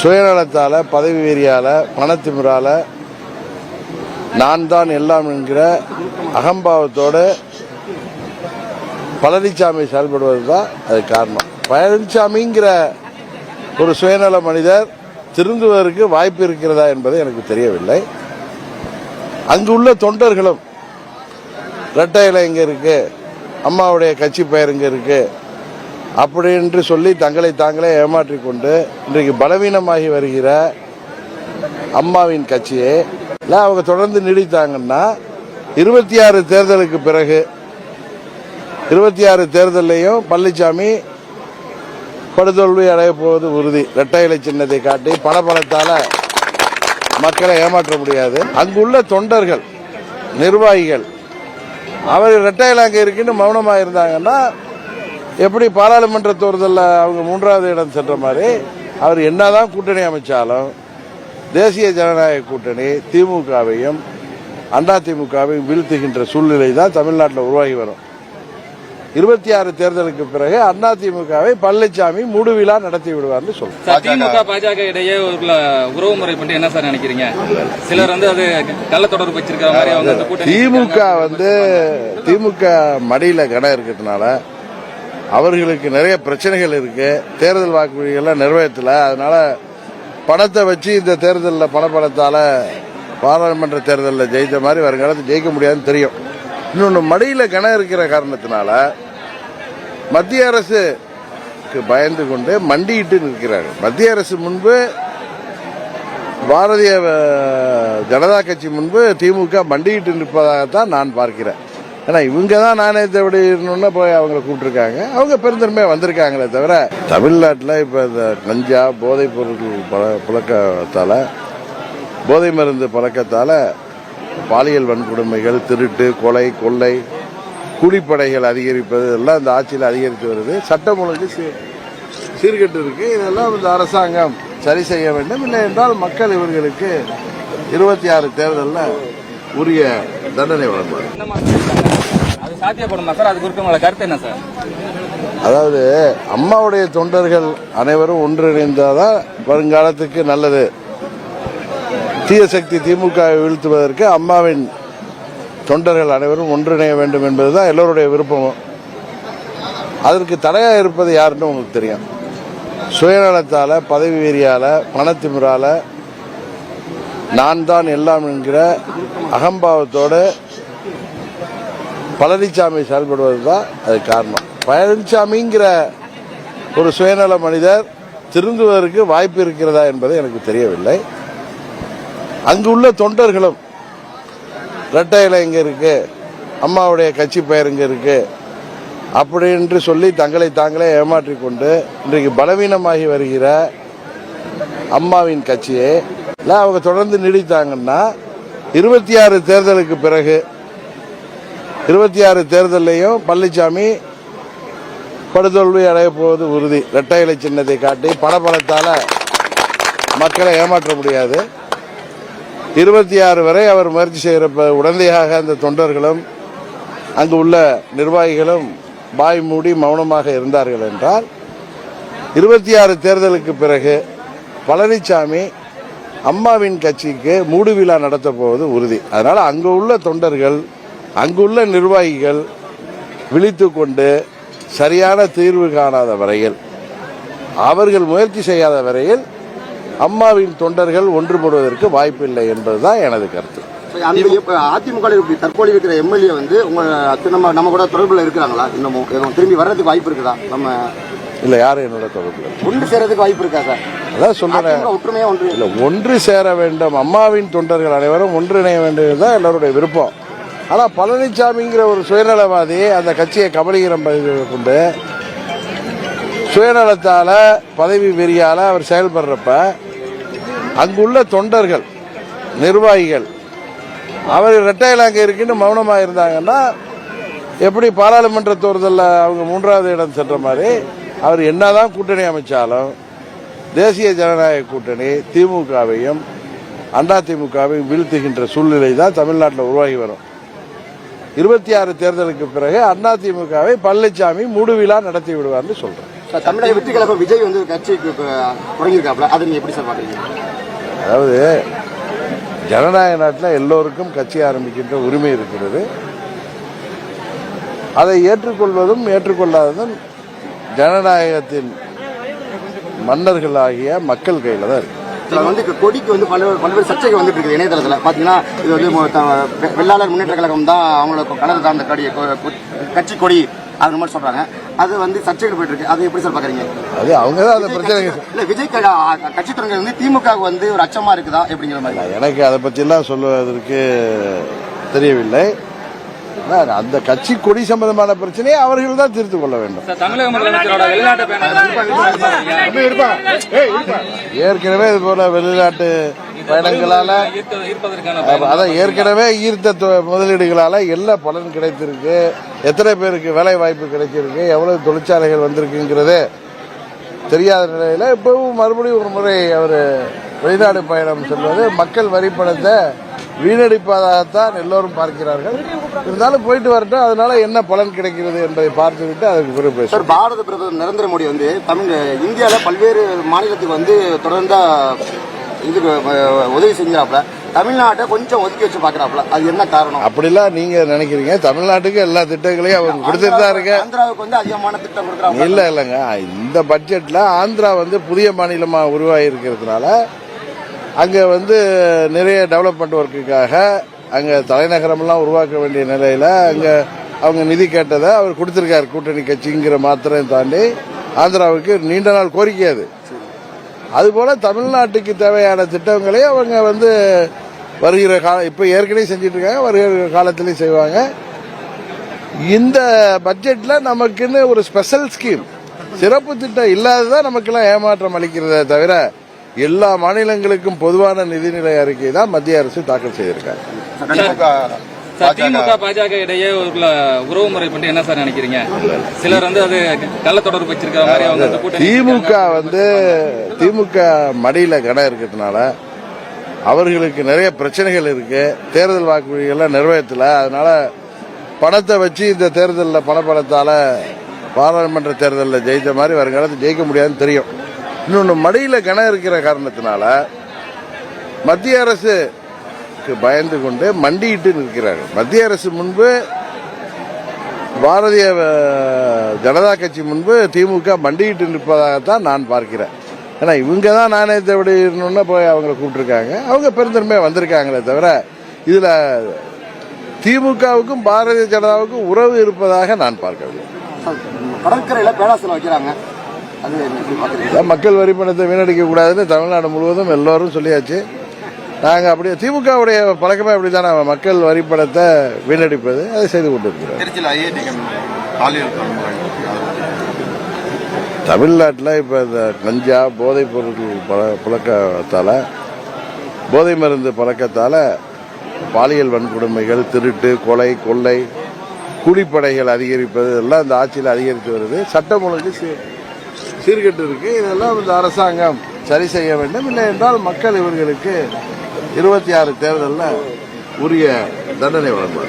சுயநலத்தால் பதவி வெறியால் பணத்திமிரால் நான் தான் எல்லாம் என்கிற அகம்பாவத்தோடு பழனிசாமி செயல்படுவது தான் அது காரணம். பழனிசாமிங்கிற ஒரு சுயநல மனிதர் திருந்துவதற்கு வாய்ப்பு இருக்கிறதா என்பது எனக்கு தெரியவில்லை. அங்குள்ள தொண்டர்களும் ரெட்டை இலை இங்கே இருக்குது அம்மாவுடைய கட்சி பெயர் இங்கே இருக்குது அப்படி என்று சொல்லி தங்களை தாங்களே ஏமாற்றிக் கொண்டு இன்றைக்கு பலவீனமாகி வருகிற அம்மாவின் கட்சியை இல்லை அவங்க தொடர்ந்து நீடித்தாங்கன்னா இருபத்தி ஆறு தேர்தலுக்கு பிறகு இருபத்தி ஆறு தேர்தலையும் பழனிசாமி படுதோல்வி அடைய போவது உறுதி. இரட்டை இலை சின்னத்தை காட்டி பணபலத்தால மக்களை ஏமாற்ற முடியாது. அங்குள்ள தொண்டர்கள் நிர்வாகிகள் அவர் இரட்டை இலை இருக்குன்னு மௌனமாக இருந்தாங்கன்னா எப்படி பாராளுமன்ற தேர்தலில் அவங்க மூன்றாவது இடம் சென்ற மாதிரி அவர் என்னதான் கூட்டணி அமைச்சாலும் தேசிய ஜனநாயக கூட்டணி திமுகவையும் அண்ணா திமுகவையும் வீழ்த்துகின்ற சூழ்நிலை தான் தமிழ்நாட்டில் உருவாகி வரும். இருபத்தி ஆறு தேர்தலுக்கு பிறகு அண்ணா திமுகவை பழனிசாமி மூடுவிழா நடத்தி விடுவார்னு சொல்றேன் சார் திமுக பாஜக இடையே உறவு முறை பற்றி என்ன சார் நினைக்கிறீங்க? சிலர் வந்து அது கள்ள தொடர்பு வச்சிருக்கிற மாதிரி திமுக வந்து திமுக மடியில கடம் இருக்கிறதுனால அவர்களுக்கு நிறைய பிரச்சனைகள் இருக்கு. தேர்தல் வாக்குறுதிகள்லாம் நிறைவேற்றல. அதனால பணத்தை வச்சு இந்த தேர்தலில் பணப்பணத்தால பாராளுமன்ற தேர்தலில் ஜெயித்த மாதிரி வருங்காலத்தில் ஜெயிக்க முடியாதுன்னு தெரியும். இன்னொன்று மடியில் கணம் இருக்கிற காரணத்தினால மத்திய அரசுக்கு பயந்து கொண்டு மண்டியிட்டு நிற்கிறார்கள். மத்திய அரசு முன்பு பாரதிய ஜனதா கட்சி முன்பு திமுக மண்டியிட்டு நிற்பதாகத்தான் நான் பார்க்கிறேன். ஏன்னா இவங்க தான் நாணயத்தை விடணும்னு போய் அவங்களை கூப்பிட்டுருக்காங்க. அவங்க பெருந்தன்மையாக வந்திருக்காங்களே தவிர தமிழ்நாட்டில் இப்போ இந்த கஞ்சா போதைப் பொருட்கள் பழ புழக்கத்தால் போதை மருந்து பழக்கத்தால் பாலியல் வன்கொடுமைகள் திருட்டு கொலை கொள்ளை கூலிப்படைகள் அதிகரிப்பது எல்லாம் இந்த ஆட்சியில் அதிகரித்து வருது. சட்டம் ஒழுங்கு சீ- சீர்கெட்டு இருக்கு இதெல்லாம் இந்த அரசாங்கம் சரி செய்ய வேண்டும். இல்லை என்றால் மக்கள் இவர்களுக்கு இருபத்தி ஆறு தேர்தலில் உரிய தண்டனை வழங்குவார் சாத்தியப்படுமா சார்? அது குறித்து உங்களோட கருத்து என்ன சார்? அதாவது அம்மாவுடைய தொண்டர்கள் அனைவரும் ஒன்றிணைந்தாதான் வருங்காலத்துக்கு நல்லது. தீய சக்தி திமுகவை வீழ்த்துவதற்கு அம்மாவின் தொண்டர்கள் அனைவரும் ஒன்றிணைய வேண்டும் என்பதுதான் எல்லோருடைய விருப்பமும். அதற்கு தடையாக இருப்பது யாருன்னு உங்களுக்கு தெரியும். சுயநலத்தால் பதவி வெறியால பணத்திமிரால நான் தான் எல்லாம் என்கிற அகம்பாவத்தோடு பழனிசாமி செயல்படுவது தான் அது காரணம். பழனிசாமிங்கிற ஒரு சுயநல மனிதர் திருந்துவதற்கு வாய்ப்பு இருக்கிறதா என்பது எனக்கு தெரியவில்லை. அங்குள்ள தொண்டர்களும் ரெட்டை இலை இங்க இருக்கு அம்மாவுடைய கட்சி பெயர் இங்கே இருக்கு அப்படி என்று சொல்லி தங்களை தாங்களே ஏமாற்றிக் கொண்டு இன்றைக்கு பலவீனமாகி வருகிற அம்மாவின் கட்சியை இல்லை அவங்க தொடர்ந்து நீடித்தாங்கன்னா இருபத்தி ஆறு தேர்தலுக்கு பிறகு இருபத்தி ஆறு தேர்தலையும் பழனிசாமி படுதோல்வி அடைய போவது உறுதி. இரட்டை இலை சின்னத்தை காட்டி படபலத்தால் மக்களை ஏமாற்ற முடியாது. இருபத்தி ஆறு வரை அவர் முயற்சி செய்கிற உடந்தையாக அந்த தொண்டர்களும் அங்கு உள்ள நிர்வாகிகளும் பாய் மூடி மௌனமாக இருந்தார்கள் என்றால் இருபத்தி ஆறு தேர்தலுக்கு பிறகு பழனிசாமி அம்மாவின் கட்சிக்கு மூடு விழா நடத்தப்போவது உறுதி. அதனால் அங்கு உள்ள தொண்டர்கள் அங்குள்ள நிர்வாகிகள் விழித்து கொண்டு சரியான தீர்வு காணாத வரையில் அவர்கள் முயற்சி செய்யாத வரையில் அம்மாவின் தொண்டர்கள் ஒன்றுபடுவதற்கு வாய்ப்பில்லை என்பதுதான் எனது கருத்து. அதிமுக தற்போது இருக்கிற எம்எல்ஏ வந்து நம்ம நம்ம கூட தொடர்புல இருக்கிறாங்களா? இன்னமும் திரும்பி வர்றதுக்கு வாய்ப்பு இருக்குதா? நம்ம இல்ல யாரும் என்னோட தொடர்பு. ஒன்று சேரதுக்கு வாய்ப்பு இருக்கா சார்? அதான் சொல்றேன். ஒற்றுமையா ஒன்று இல்ல ஒன்று சேர வேண்டும். அம்மாவின் தொண்டர்கள் அனைவரும் ஒன்றிணைய வேண்டும் தான் எல்லாருடைய விருப்பம். ஆனால் பழனிசாமிங்கிற ஒரு சுயநலவாதி அந்த கட்சியை கபலீகரம் கொண்டு சுயநலத்தால் பதவி வெறியால் அவர் செயல்படுறப்ப அங்குள்ள தொண்டர்கள் நிர்வாகிகள் அவர் ரெட்டையில் அங்கே இருக்குன்னு மௌனமாக இருந்தாங்கன்னா எப்படி பாராளுமன்ற தேர்தலில் அவங்க மூன்றாவது இடம் சென்ற மாதிரி அவர் என்னதான் கூட்டணி அமைச்சாலும் தேசிய ஜனநாயக கூட்டணி திமுகவையும் அண்டா திமுகவையும் வீழ்த்துகின்ற சூழ்நிலை தான் தமிழ்நாட்டில் உருவாகி வரும். இருபத்தி ஆறு தேர்தலுக்கு பிறகு அண்ணா திமுகவை பழனிசாமி மூடுவிழா நடத்தி விடுவார்னு சொல்றேன். தமிழக வெற்றி கழகம் விஜய் வந்து கட்சிக்கு தொடங்கியிருக்காப்ல அதை நீங்க எப்படி சார் பாக்குறீங்க அதாவது ஜனநாயக நாட்டில் எல்லோருக்கும் கட்சி ஆரம்பிக்கின்ற உரிமை இருக்கிறது. அதை ஏற்றுக்கொள்வதும் ஏற்றுக்கொள்ளாததும் ஜனநாயகத்தின் மன்னர்களாகிய மக்கள் கையில் தான் இருக்கு. இதுல வந்து கொடிக்கு வந்து பல்வேறு பல்வேறு சர்ச்சைகள் வந்துட்டு இருக்குது இணையதளத்துல. பாத்தீங்கன்னா இது வந்து வெள்ளாளர் முன்னேற்ற கழகம் தான் அவங்களோட கலர் தான் அந்த கொடி கட்சி கொடி அது மாதிரி சொல்றாங்க. அது வந்து சர்ச்சைகள் போயிட்டு இருக்கு. அதை எப்படி சார் பாக்குறீங்க? அது அவங்க தான் அந்த பிரச்சனை. இல்ல விஜய் கட்சி தொடங்க வந்து திமுக வந்து ஒரு அச்சமா இருக்குதா எப்படிங்கிற மாதிரி. எனக்கு அதை பற்றிலாம் சொல்லுவதற்கு தெரியவில்லை. அந்த கட்சி கொடி சம்பந்தமான பிரச்சனையை அவர்கள் தான் தீர்த்து கொள்ள வேண்டும். ஏற்கனவே இது போல வெளிநாட்டு பயணங்களால அதான் ஏற்கனவே ஈர்த்த தொ- முதலீடுகளால என்ன பலன் கிடைத்திருக்கு. எத்தனை பேருக்கு வேலை வாய்ப்பு கிடைச்சிருக்கு எவ்வளவு தொழிற்சாலைகள் வந்திருக்குங்கிறது தெரியாத நிலையில இப்பவும் மறுபடியும் ஒரு முறை அவர் வெளிநாடு பயணம் செல்வது மக்கள் வரி பணத்தை வீணடிப்பதாகத்தான் எல்லோரும் பார்க்கிறார்கள். இருந்தாலும் போயிட்டு வரட்டும் அதனால என்ன பலன் கிடைக்கிறது என்பதை பார்த்துவிட்டு அதுக்கு பேசுவோம். சார் பாரத பிரதமர் நரேந்திர மோடி வந்து தமிழ் இந்தியால பல்வேறு மாநிலத்துக்கு வந்து தொடர்ந்த இதுக்கு உதவி செஞ்சாப்ல தமிழ்நாட்டை கொஞ்சம் ஒதுக்கி வச்சு பாக்குறாப்ல அது என்ன காரணம்? அப்படிலாம் நீங்க நினைக்கிறீங்க. தமிழ்நாட்டுக்கு எல்லா திட்டங்களையும் அவங்க கொடுத்துட்டு தான் இருக்கு. ஆந்திராவுக்கு வந்து அதிகமான திட்டம் கொடுக்குறாங்க இல்ல இல்லைங்க. இந்த பட்ஜெட்ல ஆந்திரா வந்து புதிய மாநிலமா உருவாகி இருக்கிறதுனால அங்கே வந்து நிறைய டெவலப்மெண்ட் ஒர்க்குக்காக அங்கே தலைநகரமெல்லாம் உருவாக்க வேண்டிய நிலையில் அங்கே அவங்க நிதி கேட்டதை அவர் கொடுத்துருக்காரு. கூட்டணி கட்சிங்கிற மாத்திரம் தாண்டி ஆந்திராவுக்கு நீண்ட நாள் கோரிக்கை அது. அதுபோல் தமிழ்நாட்டுக்கு தேவையான திட்டங்களை அவங்க வந்து வருகிற கால இப்போ ஏற்கனவே செஞ்சுட்டு இருக்காங்க வருகிற காலத்திலையும் செய்வாங்க. இந்த பட்ஜெட்டில் நமக்குன்னு ஒரு ஸ்பெஷல் ஸ்கீம் சிறப்பு திட்டம் இல்லாததான் நமக்கெல்லாம் ஏமாற்றம் அளிக்கிறதே தவிர எல்லா மாநிலங்களுக்கும் பொதுவான நிதிநிலை அறிக்கை தான் மத்திய அரசு தாக்கல் செய்திருக்காங்க. திமுக பாஜக. இடையே உள்ள உறவு முறை பற்றி என்ன சார் நினைக்கிறீங்க? சிலர் வந்து அது கள்ள தொடர்பு வச்சிருக்கிற மாதிரி அவங்க அந்த கூட்டணி திமுக வந்து திமுக மடியில கடம் இருக்கிறதுனால அவர்களுக்கு நிறைய பிரச்சனைகள் இருக்கு. தேர்தல் வாக்குறுதிகள்லாம் நிறைவேற்றல. அதனால பணத்தை வச்சு இந்த தேர்தலில் பணப்பணத்தால பாராளுமன்ற தேர்தலில் ஜெயித்த மாதிரி வருங்காலத்தில் ஜெயிக்க முடியாதுன்னு தெரியும். இன்னொன்று மடியில் கணம் இருக்கிற காரணத்தினால மத்திய அரசுக்கு பயந்து கொண்டு மண்டியிட்டு நிற்கிறார்கள். மத்திய அரசு முன்பு பாரதிய ஜனதா கட்சி முன்பு திமுக மண்டியிட்டு நிற்பதாகத்தான் நான் பார்க்கிறேன். ஏன்னா இவங்க தான் நாணயத்தை விடணும்னு போய் அவங்கள கூப்பிட்டுருக்காங்க. அவங்க பெருந்தன்மையாக வந்திருக்காங்களே தவிர இதில் திமுகவுக்கும் பாரதிய ஜனதாவுக்கும் உறவு இருப்பதாக நான் பார்க்கவில்லை. கடற்கரையில் பேராசலம் வைக்கிறாங்க. மக்கள் வரி பணத்தை வீணடிக்க கூடாதுன்னு தமிழ்நாடு முழுவதும் எல்லோரும் சொல்லியாச்சு. நாங்க அப்படியே திமுகவுடைய பழக்கமே அப்படித்தானே மக்கள் வரி பணத்தை வீணடிப்பது அதை செய்து கொண்டிருக்கிறோம் தமிழ்நாட்டில் இப்போ இந்த கஞ்சா போதைப் பொருட்கள் பழ புழக்கத்தால் போதை மருந்து பழக்கத்தால் பாலியல் வன்கொடுமைகள் திருட்டு கொலை கொள்ளை கூலிப்படைகள் அதிகரிப்பது இதெல்லாம் இந்த ஆட்சியில் அதிகரித்து வருது. சட்டம் ஒழுங்கு சீர்கெட்டு இருக்குது இதெல்லாம் இந்த அரசாங்கம் சரி செய்ய வேண்டும். இல்லை என்றால் மக்கள் இவர்களுக்கு இருபத்தி ஆறு தேர்தலில் உரிய தண்டனை வழங்குவார்